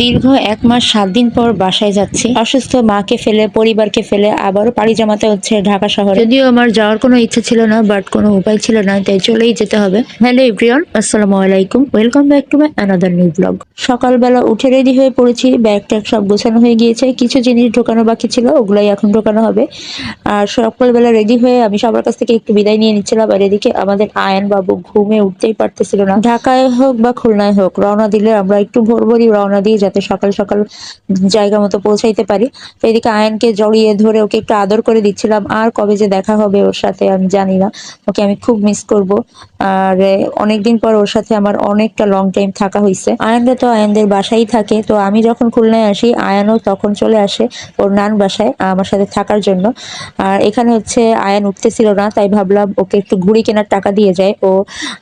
দীর্ঘ এক মাস সাত দিন পর বাসায় যাচ্ছি। অসুস্থ মাকে ফেলে, পরিবারকে ফেলে আবারও পাড়ি জমাতে হচ্ছে ঢাকা শহরে। যদিও আমার যাওয়ার কোনো ইচ্ছা ছিল না, বাট কোনো উপায় ছিল না, তাই চলেই যেতে হবে। হ্যালো এভরিওয়ান, আসসালামু আলাইকুম। Welcome back to my another new blog. সকালবেলা উঠে রেডি হয়ে পড়েছি, ব্যাগ ট্যাগ সব গোছানো হয়ে গিয়েছে, কিছু জিনিস ঢোকানো বাকি ছিল, ওগুলাই এখন ঢোকানো হবে। আর সকালবেলা রেডি হয়ে আমি সবার কাছ থেকে একটু বিদায় নিয়ে নিচ্ছিলাম, আর এদিকে আমাদের আয়ন বাবু ঘুমে উঠতেই পারতেছিল না। ঢাকায় হোক বা খুলনায় হোক, রওনা দিলে আমরা একটু ভোর ভোরই রওনা দিই। যাতে সকাল সকাল জায়গা মতো পৌঁছাইতে পারি। তো এদিকে আয়নকে জড়িয়ে ধরে ওকে একটু আদর করে দিচ্ছিলাম। আর কবে যে দেখা হবে ওর সাথে আমি জানি না। ওকে আমি খুব মিস করব। আর অনেকদিন পর ওর সাথে আমার অনেকটা লং টাইম থাকা হয়েছে আয়নরা তো আয়নদের বাসায় থাকে। তো আমি যখন খুলনায় আসি, আয়ানও তখন চলে আসে ওর নান বাসায় আমার সাথে থাকার জন্য। আর এখানে হচ্ছে আয়ান উঠতেছিল না, তাই ভাবলাম ওকে একটু ঘুড়ি কেনার টাকা দিয়ে যায় ও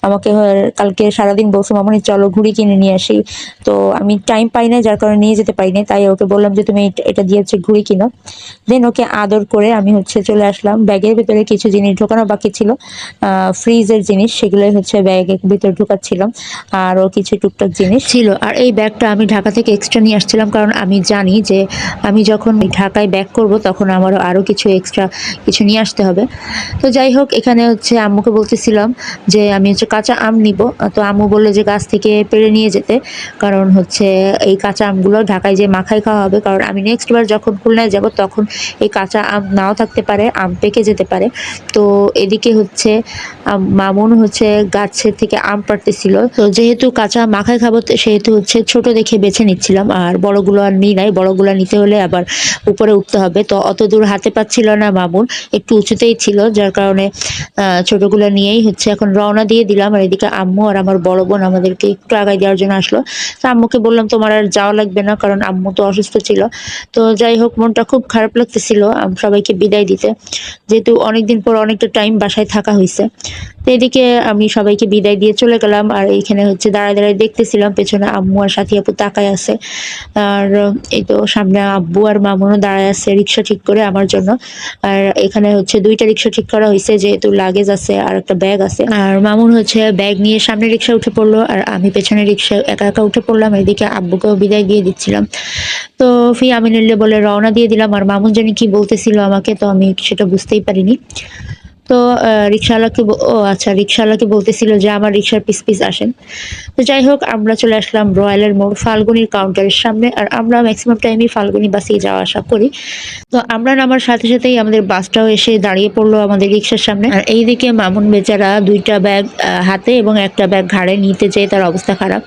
আমাকে কালকে সারাদিন বলছো, মামনি, চলো ঘুড়ি কিনে নিয়ে আসি। তো আমি টাইম পাই না যার কারণে নিয়ে যেতে পারি না তাই ওকে বললাম যে, তুমি এটা- দিয়ে হচ্ছে ঘুড়ি কিনো। দেন ওকে আদর করে আমি হচ্ছে চলে আসলাম। ব্যাগের ভিতরে কিছু জিনিস ঢোকানো বাকি ছিল। ফ্রিজের জিনিস, সেগুলোই হচ্ছে ব্যাগের ভিতরে ঢোকাচ্ছিলাম। আরও কিছু টুকটাক জিনিস ছিল। আর এই ব্যাগটা আমি ঢাকা থেকে এক্সট্রা নিয়ে আসছিলাম, কারণ আমি জানি যে, আমি যখন ঢাকায় ব্যাক করব, তখন আমারও আরও কিছু এক্সট্রা কিছু নিয়ে আসতে হবে। তো যাই হোক, এখানে হচ্ছে আম্মুকে বলতেছিলাম যে, আমি হচ্ছে কাঁচা আম নিব। তো আম্মু বলল যে, গাছ থেকে পেরে নিয়ে যেতে। কারণ হচ্ছে এই কাঁচা আমগুলো ঢাকায় যে মাখায় খাওয়া হবে। কারণ আমি নেক্সট বার যখন খুলনায় যাব, তখন এই কাঁচা আম নাও থাকতে পারে, আম পেকে যেতে পারে। তো এদিকে হচ্ছে মামুন হচ্ছে গাছের থেকে আম পাড়তেছিল। তো যেহেতু কাঁচা মাখায় খাব সেহেতু হচ্ছে ছোট দেখে বেছে নিচ্ছিলাম। আর বড়গুলো আর নিই নাই, বড়গুলো নিতে হলে আবার উপরে উঠতে হবে। তো অত দূর হাতে পাচ্ছিল না মামুন, একটু উঁচুতেই ছিল, যার কারণে ছোটগুলো নিয়েই হচ্ছে এখন রওনা দিয়ে দিলাম। আর এদিকে আম্মু আর আমার বড় বোন আমাদেরকে একটু আগায় দেওয়ার জন্য আসলো। তো আম্মুকে বললাম, তোমার আর যাওয়া লাগবে না, কারণ আম্মু তো অসুস্থ ছিল। তো যাই হোক, মনটা খুব খারাপ লাগতেছিল সবাইকে বিদায় দিতে। যেহেতু অনেকদিন পর অনেকটা টাইম বাসায় থাকা হয়েছে তো এদিকে আমি সবাইকে বিদায় দিয়ে চলে গেলাম। আর এইখানে হচ্ছে দাঁড়ায় দাঁড়ায় দেখতেছিলাম, পেছনে আম্মু আর সাথী আপু তাকায় আছে। আর এই তো সামনে আব্বু আর মামুনও দাঁড়ায় আছে রিক্সা ঠিক করে আমার জন্য। আর এখানে হচ্ছে দুইটা রিক্সা ঠিক করা হয়েছে যেহেতু লাগেজ আছে আর একটা ব্যাগ আছে। আর মামুন হচ্ছে ব্যাগ নিয়ে সামনে রিক্সা উঠে পড়ল। আর আমি পেছনে রিক্সা একা একা উঠে পড়লাম। এদিকে আব্বুকেও বিদায় দিয়ে দিচ্ছিলাম। তো ফি আমিনুল্লাহ বলে রওনা দিয়ে দিলাম। আর মামুন জানি কি বলতেছিল আমাকে, তো আমি সেটা বুঝতেই পারিনি। তো রিক্সাওয়ালাকে ও আচ্ছা রিক্সাওয়ালাকে বলতেছিল যে আমার রিক্সার পিস পিস আসেন। তো যাই হোক, আমরা চলে আসলাম রয়্যালের মোড় ফাল্গুনির কাউন্টারের সামনে, আর আমরা ম্যাক্সিমাম টাইমই ফাল্গুনি বাসে যাওয়া আসা করি। তো আমরা নামার সাথে সাথেই আমাদের বাসটাও এসে দাঁড়িয়ে পড়ল আমাদের রিক্সার সামনে। আর এইদিকে মামুন বেচারা দুইটা ব্যাগ হাতে এবং একটা ব্যাগ ঘাড়ে নিতে যেয়ে তার অবস্থা খারাপ।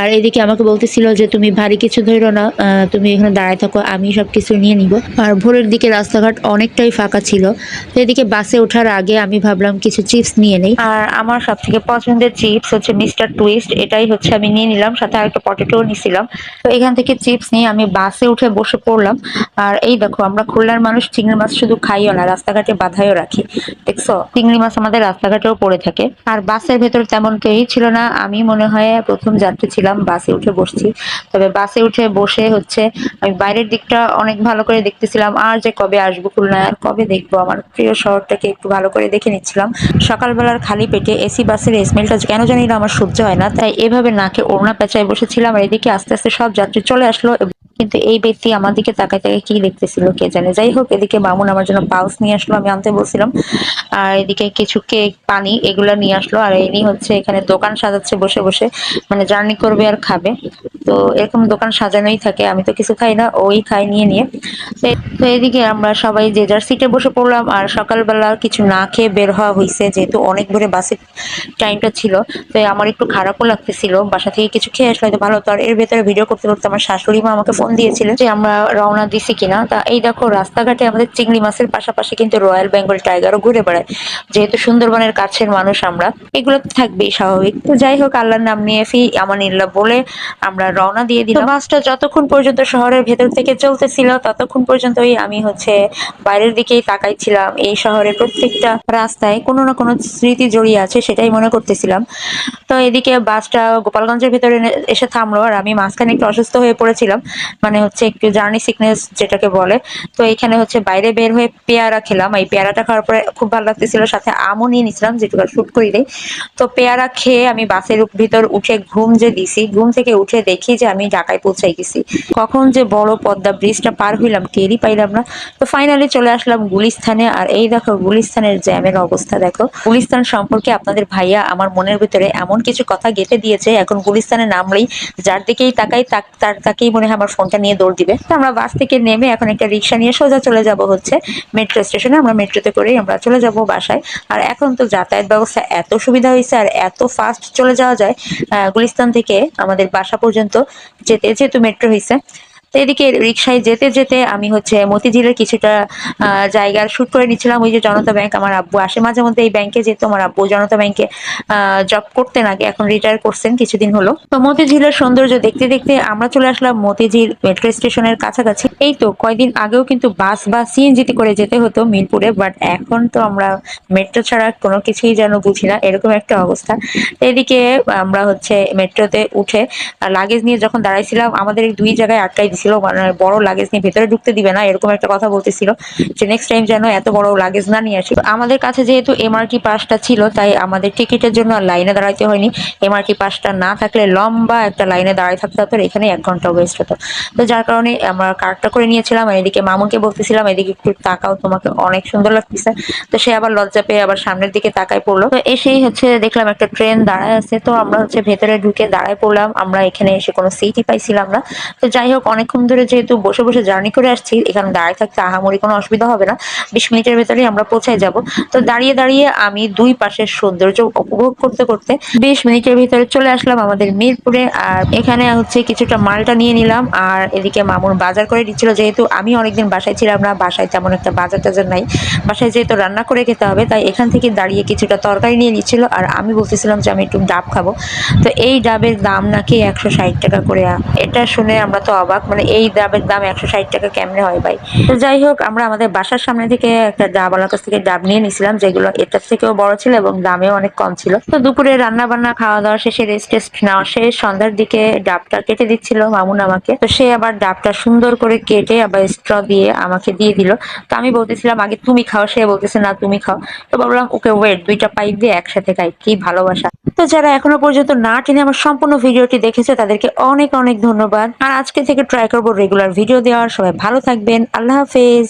আর এদিকে আমাকে বলতেছিল যে, তুমি ভারী কিছু ধরো না তুমি এখানে দাঁড়ায় থাকো, আমি সব কিছু নিয়ে নিব। আর ভোরের দিকে রাস্তাঘাট অনেকটাই ফাঁকা ছিল। তো এদিকে বাসে ওঠার আগে আমি ভাবলাম কিছু চিপস নিয়ে নেই। আর আমার সব থেকে পছন্দের চিপস হচ্ছে মিস্টার টুইস্ট। এটাই হচ্ছে আমি নিয়ে নিলাম, সাথে আরেকটা পটেটো নিছিলাম। তো এখান থেকে চিপস নিয়ে আমি বাসে উঠে বসে পড়লাম। আর এই দেখো, আমরা খুলনার মানুষ, চিংড়ি মাছ শুধু খাইও না, রাস্তাঘাটে বাধাইও রাখি। দেখছ? চিংড়ি মাছ আমাদের রাস্তাঘাটেও পড়ে থাকে। আর বাসের ভেতর তেমন কেউই ছিল না। আমি মনে হয় প্রথম যাত্রী ছিলাম, বাসে উঠে বসছি। তবে বাসে উঠে বসে হচ্ছে আমি বাইরের দিকটা অনেক ভালো করে দেখতেছিলাম। আর যে কবে আসব খুলনায়, আর কবে দেখব? আমার প্রিয় শহরটাকে একটু ভালো করে দেখে নিচ্ছিলাম। সকালবেলার খালি পেটে এসি বাসের স্মেলটা কেন জানি আমার সহ্য হয় না। তাই এভাবে নাকে ওড়না পেঁচায় বসেছিলাম আর এদিকে আস্তে আস্তে সব যাত্রী চলে আসলো কিন্তু এই ব্যক্তি আমার দিকে তাকায় তাকায় কি দেখতেছিল কে জানে। যাই হোক, এদিকে মামুন আমার জন্য পালস নিয়ে আসলো, আমি আনতে বলছিলাম। আর এদিকে কিছু কেক, পানি, এগুলো নিয়ে আসলো। আর এনি হচ্ছে এখানে দোকান সাজাচ্ছে বসে বসে মানে জার্নি করবে আর খাবে। তো এরকম দোকান সাজানোই থাকে, আমি তো কিছু খাই না, ওই খাই নিয়ে নিয়ে। তো- তো এদিকে আমরা সবাই যে যার সিটে বসে পড়লাম, আর সকালবেলা কিছু না খেয়ে বের হওয়া হয়েছে যেহেতু অনেক ভোরে বাসের টাইমটা ছিল তো আমার একটু খারাপও লাগতেছিল। বাসা থেকে কিছু খেয়ে আসলে হয়তো ভালো হতো। আর এর ভেতরে ভিডিও করতে করতে আমার শাশুড়ি মা আমাকে দিয়েছিলেন যে আমরা রওনা দিছি কিনা। তা এই দেখো, রাস্তাঘাটে আমাদের চিংড়ি মাছের পাশাপাশি কিন্তু রয়্যাল বেঙ্গল টাইগারও ঘুরে বেড়ায়। যেহেতু সুন্দরবনের কাছের মানুষ আমরা, এগুলো তো থাকবেই স্বাভাবিক। তো যাই হোক, আল্লাহর নাম নিয়ে ফি আমানিল্লাহ বলে আমরা রওনা দিয়ে দিলাম। বাসটা যতক্ষণ পর্যন্ত শহরের ভেতর থেকে চলতেছিল, ততক্ষণ পর্যন্তই আমি হচ্ছে বাইরের দিকেই তাকাইছিলাম। এই শহরের প্রত্যেকটা রাস্তায় কোনো না কোনো স্মৃতি জড়িয়ে আছে সেটাই মনে করতেছিলাম। তো এদিকে বাসটা গোপালগঞ্জের ভিতরে এসে থামলো আর আমি মাঝখানে একটু অসুস্থ হয়ে পড়েছিলাম। মানে হচ্ছে একটু জার্নি সিকনেস যেটাকে বলে। তো এখানে হচ্ছে বাইরে বের হয়ে পেয়ারা খেলাম। এই পেয়ারাটা খাওয়ার পরে খুব ভালো লাগতেছিল। সাথে আমও নিয়ে নিছিলাম, যেটুকু শুট করি দেয় তো পেয়ারা খেয়ে আমি বাসের ভিতর উঠে ঘুম যে দিছি, ঘুম থেকে উঠে দেখি যে আমি ঢাকায় পৌঁছাই গেছি। কখন যে বড় পদ্মা ব্রিজটা পার হইলাম, টেরই পাইলাম না। তো ফাইনালি চলে আসলাম গুলিস্থানে। আর এই দেখো গুলিস্থানের জ্যামের অবস্থা, দেখো। গুলিস্তান সম্পর্কে আপনাদের ভাইয়া আমার মনের ভিতরে এমন কিছু কথা গেঁথে দিয়েছে। এখন গুলিস্তানে নামলেই যার দিকেই তাকাই তাকেই মনে হয় আমার ফোনটা নিয়ে দৌড় দিবে। তো আমরা বাস থেকে নেমে এখন একটা রিক্সা নিয়ে সোজা চলে যাব হচ্ছে মেট্রো স্টেশনে আমরা মেট্রোতে করেই আমরা চলে যাব বাসায়। আর এখন তো যাতায়াত ব্যবস্থা এত সুবিধা হয়েছে আর এত ফাস্ট চলে যাওয়া যায় গুলিস্তান থেকে আমাদের বাসা পর্যন্ত যেতে যেহেতু মেট্রো হয়েছে। তো এদিকে রিক্সায় যেতে যেতে আমি হচ্ছে মতিঝিলের কিছুটা জায়গার শুট করে নিচ্ছিলাম। ওই যে জনতা ব্যাংক আমার আব্বু আসে। মাঝে মধ্যে এই ব্যাংকে যেত আমার আব্বু। জনতা ব্যাংকে জব করতেন আগে, এখন রিটায়ার করছেন, কিছুদিন হলো। তো মতিঝিলের সৌন্দর্য দেখতে দেখতে আমরা চলে আসলাম মতিঝিল মেট্রো স্টেশনের কাছাকাছি। এই তো কয়দিন আগেও কিন্তু বাস বা সিএনজিতে করে যেতে হতো মিরপুরে বাট এখন তো আমরা মেট্রো ছাড়া কোনো কিছুই যেন বুঝি না। এরকম একটা অবস্থা। এদিকে আমরা হচ্ছে মেট্রোতে উঠে লাগেজ নিয়ে যখন দাঁড়াইছিলাম, আমাদের দুই জায়গায় আটকাই দিছিল। মানে বড় লাগেজ নিয়ে ভেতরে ঢুকতে দিবে না, এরকম একটা কথা বলতেছিল। যে নেক্সট টাইম যেন এত বড় লাগেজ না নিয়ে আসি। আমাদের কাছে যেহেতু এমআরটি পাসটা ছিল, তাই আমাদের টিকিটের জন্য লাইনে দাঁড়াইতে হয়নি। এমআরটি পাসটা না থাকলে লম্বা একটা লাইনে দাঁড়ায় থাকতে হতো এখানে এক ঘণ্টা ওয়েস্ট হতো। তো যার কারণে আমরা কার্ডটা করে নিয়েছিলাম এদিকে মামুনকে বলতেছিলাম, এদিকে একটু তাকাও, তোমাকে অনেক সুন্দর লাগতেছে। তো সে আবার লজ্জা পেয়ে আবার সামনের দিকে তাকায় পড়ল। তো এসেই হচ্ছে দেখলাম একটা ট্রেন দাঁড়ায় আছে। তো আমরা হচ্ছে ভেতরে ঢুকে দাঁড়ায় পড়লাম। আমরা এখানে এসে কোনো সিটই পাইছিলাম না। তো যাই হোক অনেকক্ষণ ধরে যেহেতু বসে বসে জার্নি করে আসছি, এখানে দাঁড়িয়ে থাকতে আহামরি কোনো অসুবিধা হবে না। বিশ মিনিটের ভেতরে আমরা পৌঁছায় যাব। তো দাঁড়িয়ে দাঁড়িয়ে আমি দুই পাশের সৌন্দর্য উপভোগ করতে করতে বিশ মিনিটের ভিতরে চলে আসলাম আমাদের মিরপুরে। আর এখানে হচ্ছে কিছুটা মালটা নিয়ে নিলাম। আর এদিকে মামুর বাজার করে দিচ্ছিল, যেহেতু আমি অনেকদিন বাসায় ছিলাম না, বাসায় তেমন একটা বাজার টাজার নাই। বাসায় যেহেতু রান্না করে খেতে হবে, তাই এখান থেকে দাঁড়িয়ে কিছুটা তরকারি নিয়ে নিচ্ছিল। আর আমি বলতেছিলাম যে আমি একটু ডাব খাব। তো এই ডাবের দাম নাকি একশো ষাট টাকা করে। এটা শুনে আমরা তো অবাক মানে এই ডাবের দাম একশো ষাট টাকা কেমনে হয় ভাই? তো যাই হোক, আমরা আমাদের বাসার সামনে থেকে একটা ডাবওয়ালার কাছ থেকে ডাব নিয়ে নিছিলাম, যেগুলো এটার থেকেও বড় ছিল এবং দামেও অনেক কম ছিল। তো দুপুরে রান্না বান্না খাওয়া দাওয়া শেষে রেস্ট টেস্ট নেওয়া শেষ, সন্ধ্যার দিকে ডাবটা কেটে দিচ্ছিল মামুন আমাকে। তো সে আবার ডাবটা সুন্দর করে কেটে আবার স্ট্র দিয়ে আমাকে দিয়ে দিল। তো আমি বলতেছিলাম, আগে তুমি খাও। সে বলতেছে, না, তুমি খাও। তো বললাম ওকে ওয়েট দুইটা পাইপ দিয়ে একসাথে খাই, কি ভালোবাসা। তো যারা এখনও পর্যন্ত না টেনে আমার সম্পূর্ণ ভিডিওটি দেখেছে, তাদেরকে অনেক অনেক ধন্যবাদ। আর আজকে থেকে ট্রাই করব রেগুলার ভিডিও দেওয়ার। সবাই ভালো থাকবেন। আল্লাহ হাফেজ।